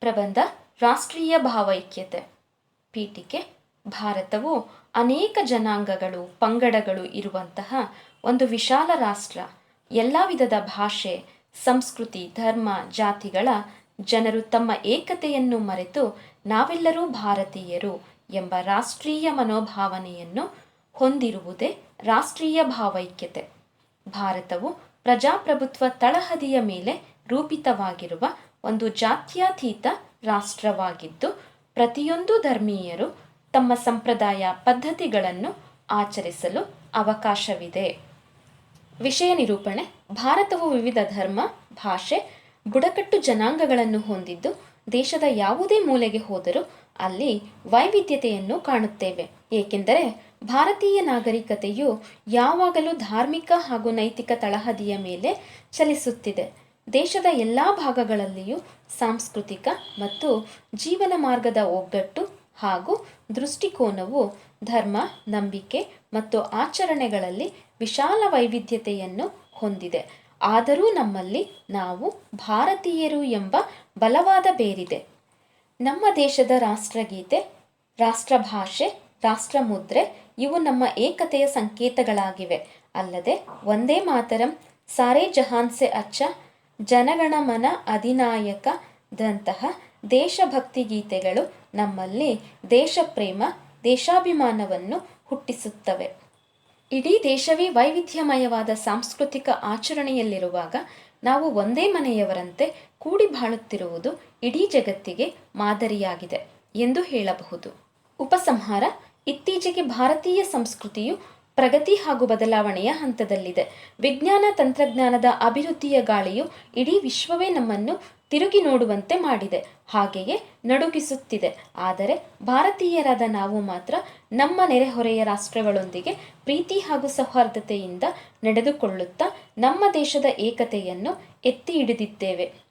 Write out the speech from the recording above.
ಪ್ರಬಂಧ ರಾಷ್ಟ್ರೀಯ ಭಾವೈಕ್ಯತೆ. ಪೀಠಿಕೆ, ಭಾರತವು ಅನೇಕ ಜನಾಂಗಗಳು, ಪಂಗಡಗಳು ಇರುವಂತಹ ಒಂದು ವಿಶಾಲ ರಾಷ್ಟ್ರ. ಎಲ್ಲ ವಿಧದ ಭಾಷೆ, ಸಂಸ್ಕೃತಿ, ಧರ್ಮ, ಜಾತಿಗಳ ಜನರು ತಮ್ಮ ಏಕತೆಯನ್ನು ಮರೆತು ನಾವೆಲ್ಲರೂ ಭಾರತೀಯರು ಎಂಬ ರಾಷ್ಟ್ರೀಯ ಮನೋಭಾವನೆಯನ್ನು ಹೊಂದಿರುವುದೇ ರಾಷ್ಟ್ರೀಯ ಭಾವೈಕ್ಯತೆ. ಭಾರತವು ಪ್ರಜಾಪ್ರಭುತ್ವ ತಳಹದಿಯ ಮೇಲೆ ರೂಪಿತವಾಗಿರುವ ಒಂದು ಜಾತ್ಯತೀತ ರಾಷ್ಟ್ರವಾಗಿದ್ದು, ಪ್ರತಿಯೊಂದು ಧರ್ಮೀಯರು ತಮ್ಮ ಸಂಪ್ರದಾಯ ಪದ್ಧತಿಗಳನ್ನು ಆಚರಿಸಲು ಅವಕಾಶವಿದೆ. ವಿಷಯ ನಿರೂಪಣೆ. ಭಾರತವು ವಿವಿಧ ಧರ್ಮ, ಭಾಷೆ, ಬುಡಕಟ್ಟು ಜನಾಂಗಗಳನ್ನು ಹೊಂದಿದ್ದು, ದೇಶದ ಯಾವುದೇ ಮೂಲೆಗೆ ಹೋದರೂ ಅಲ್ಲಿ ವೈವಿಧ್ಯತೆಯನ್ನು ಕಾಣುತ್ತೇವೆ. ಏಕೆಂದರೆ ಭಾರತೀಯ ನಾಗರಿಕತೆಯು ಯಾವಾಗಲೂ ಧಾರ್ಮಿಕ ಹಾಗೂ ನೈತಿಕ ತಳಹದಿಯ ಮೇಲೆ ಚಲಿಸುತ್ತಿದೆ. ದೇಶದ ಎಲ್ಲ ಭಾಗಗಳಲ್ಲಿಯೂ ಸಾಂಸ್ಕೃತಿಕ ಮತ್ತು ಜೀವನ ಮಾರ್ಗದ ಒಗ್ಗಟ್ಟು ಹಾಗೂ ದೃಷ್ಟಿಕೋನವು ಧರ್ಮ, ನಂಬಿಕೆ ಮತ್ತು ಆಚರಣೆಗಳಲ್ಲಿ ವಿಶಾಲ ವೈವಿಧ್ಯತೆಯನ್ನು ಹೊಂದಿದೆ. ಆದರೂ ನಮ್ಮಲ್ಲಿ ನಾವು ಭಾರತೀಯರು ಎಂಬ ಬಲವಾದ ಬೇರಿದೆ. ನಮ್ಮ ದೇಶದ ರಾಷ್ಟ್ರಗೀತೆ, ರಾಷ್ಟ್ರಭಾಷೆ, ರಾಷ್ಟ್ರಮುದ್ರೆ ಇವು ನಮ್ಮ ಏಕತೆಯ ಸಂಕೇತಗಳಾಗಿವೆ. ಅಲ್ಲದೆ ಒಂದೇ ಮಾತರಂ, ಸಾರೇ ಜಹಾನ್ ಸೆ ಅಚ್ಚ ಜನಗಣಮನ ಅಧಿನಾಯಕದಂತಹ ದೇಶಭಕ್ತಿ ಗೀತೆಗಳು ನಮ್ಮಲ್ಲಿ ದೇಶಪ್ರೇಮ, ದೇಶಾಭಿಮಾನವನ್ನು ಹುಟ್ಟಿಸುತ್ತವೆ. ಇಡೀ ದೇಶವೇ ವೈವಿಧ್ಯಮಯವಾದ ಸಾಂಸ್ಕೃತಿಕ ಆಚರಣೆಯಲ್ಲಿರುವಾಗ ನಾವು ಒಂದೇ ಮನೆಯವರಂತೆ ಕೂಡಿ ಬಾಳುತ್ತಿರುವುದು ಇಡೀ ಜಗತ್ತಿಗೆ ಮಾದರಿಯಾಗಿದೆ ಎಂದು ಹೇಳಬಹುದು. ಉಪಸಂಹಾರ, ಇತ್ತೀಚೆಗೆ ಭಾರತೀಯ ಸಂಸ್ಕೃತಿಯು ಪ್ರಗತಿ ಹಾಗೂ ಬದಲಾವಣೆಯ ಹಂತದಲ್ಲಿದೆ. ವಿಜ್ಞಾನ ತಂತ್ರಜ್ಞಾನದ ಅಭಿವೃದ್ಧಿಯ ಗಾಳಿಯು ಇಡೀ ವಿಶ್ವವೇ ನಮ್ಮನ್ನು ತಿರುಗಿ ನೋಡುವಂತೆ ಮಾಡಿದೆ. ಹಾಗೆಯೇ ನಡುಗಿಸುತ್ತಿದೆ. ಆದರೆ ಭಾರತೀಯರಾದ ನಾವು ಮಾತ್ರ ನಮ್ಮ ನೆರೆಹೊರೆಯ ರಾಷ್ಟ್ರಗಳೊಂದಿಗೆ ಪ್ರೀತಿ ಹಾಗೂ ಸೌಹಾರ್ದತೆಯಿಂದ ನಡೆದುಕೊಳ್ಳುತ್ತಾ ನಮ್ಮ ದೇಶದ ಏಕತೆಯನ್ನು ಎತ್ತಿ ಹಿಡಿದಿದ್ದೇವೆ.